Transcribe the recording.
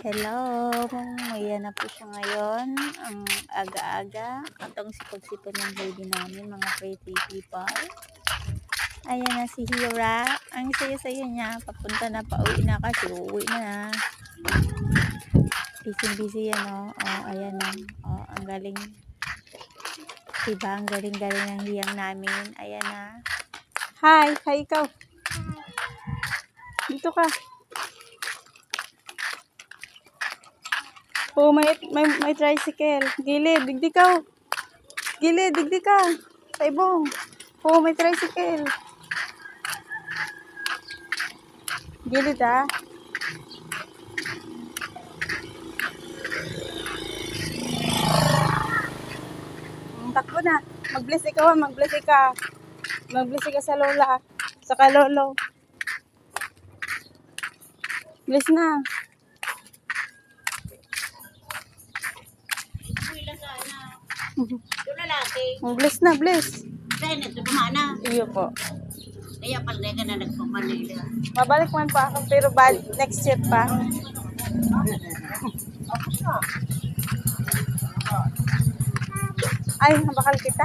Hello, ayan na po siya ngayon. Ang aga-aga. At ang sipag-sipag ng baby namin, mga pretty people. Ayan na si Hira. Ang saya-saya niya. Papunta na, pauwi na kasi uuwi na. Busy-busy yan, oh. oh. ayan na. Oh, ang galing. Diba, ang galing-galing ng hiyang namin. Ayan na. Hi, hi ikaw. Dito ka. Oh, may, may, may tricycle. Gilid, digdi ka. Gilid, digdi ka. Sa ibong. Oh, may tricycle. Gilid ah. Takbo na. Mag-bless ikaw. Mag-bless ka. Mag-bless ka sa lola. Sa kalolo. Bless na. Yung lalaki, Mag-bless na, bless. dahil nagdumana. Iyo po. Kaya pala ka na nagpamanila. Mabalik man pa ako pero bal next year pa. Ay, bakal kita.